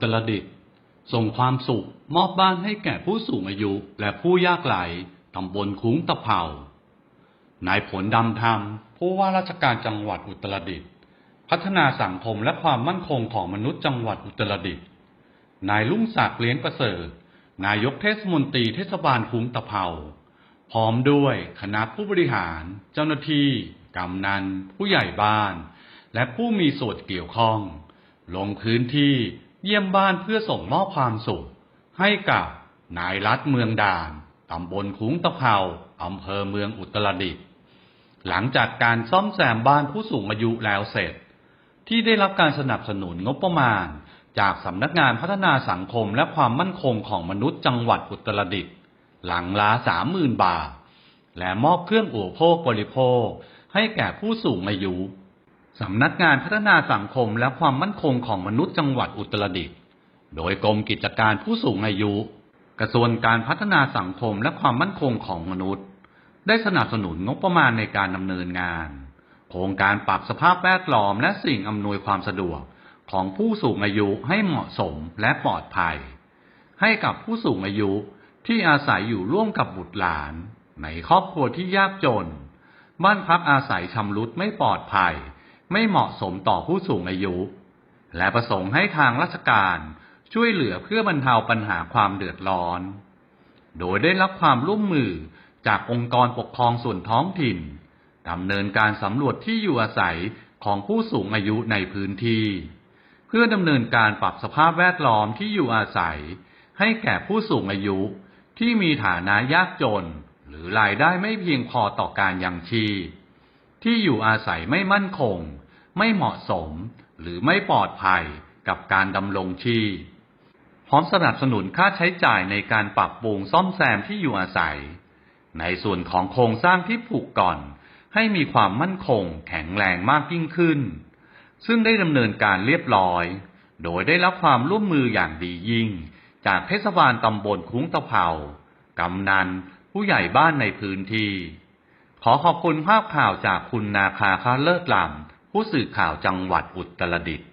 ตรดิตถ์ส่งความสุขมอบบ้านให้แก่ผู้สูงอายุและผู้ยากไร้ตำบลคุ้งตะเภานายผลดำธรรม ผู้ว่าราชการจังหวัดอุตรดิตถ์พัฒนาสังคมและความมั่นคงของมนุษย์จังหวัดอุตรดิตถ์นายลุงศักดิ์เลี้ยงประเสริฐ นายกเทศมนตรีเทศบาลคุ้งตะเภาพร้อมด้วยคณะผู้บริหาร เจ้าหน้าที่กำนัน ผู้ใหญ่บ้าน และผู้มีส่วนเกี่ยวข้อง ลงพื้นที่ เยี่ยมบ้านเพื่อส่งมอบความสุข ให้กับนายรัฐเมืองด่านตำบลคุ้งตะเภาอำเภอเมืองอุตรดิตถ์หลังจากการซ่อมแซมบ้านผู้สูงอายุแล้วเสร็จ ที่ได้รับการสนับสนุนงบประมาณ จากสำนักงานพัฒนาสังคมและความมั่นคงของมนุษย์จังหวัดอุตรดิตถ์หลังละสามหมื่นบาท และมอบเครื่องอุปโภคบริโภค ให้แก่ผู้สูงอายุ สำนักงานพัฒนาสังคมและความมั่นคงของมนุษย์จังหวัดอุตรดิตถ์ โดยกรมกิจการผู้สูงอายุ กระทรวงการพัฒนาสังคมและความมั่นคงของมนุษย์ ได้สนับสนุนงบประมาณในการดำเนินงาน โครงการปรับสภาพแวดล้อมและสิ่งอำนวยความสะดวกของผู้สูงอายุให้เหมาะสมและปลอดภัย ให้กับผู้สูงอายุที่อาศัยอยู่ร่วมกับบุตรหลาน ในครอบครัวที่ยากจน บ้านพักอาศัยชำรุดไม่ปลอดภัย ไม่เหมาะสมต่อผู้สูงอายุ และประสงค์ให้ทางราชการช่วยเหลือเพื่อบรรเทาปัญหาความเดือดร้อน โดยได้รับความร่วมมือจากองค์กรปกครองส่วนท้องถิ่นดำเนินการสำรวจที่อยู่อาศัยของผู้สูงอายุในพื้นที่ เพื่อดำเนินการปรับสภาพแวดล้อมที่อยู่อาศัย ให้แก่ผู้สูงอายุที่มีฐานะยากจน หรือรายได้ไม่เพียงพอต่อการยังชีพ ที่อยู่อาศัยไม่มั่นคง ไม่เหมาะสม หรือไม่ปลอดภัยกับการดำรงชีพ พร้อมสนับสนุนค่าใช้จ่ายในการปรับปรุงซ่อมแซมที่อยู่อาศัย ในส่วนของโครงสร้างที่ผูกก่อน ให้มีความมั่นคง แข็งแรงมากยิ่งขึ้น ซึ่งได้ดำเนินการเรียบร้อย โดยได้รับความร่วมมืออย่างดียิ่ง จากเทศบาลตำบลคุ้งตะเภากำนัน ผู้ใหญ่บ้านในพื้นที่ ขอขอบคุณภาพข่าวจากคุณนาคาคาเลิศลำผู้สื่อข่าวจังหวัดอุตรดิตถ์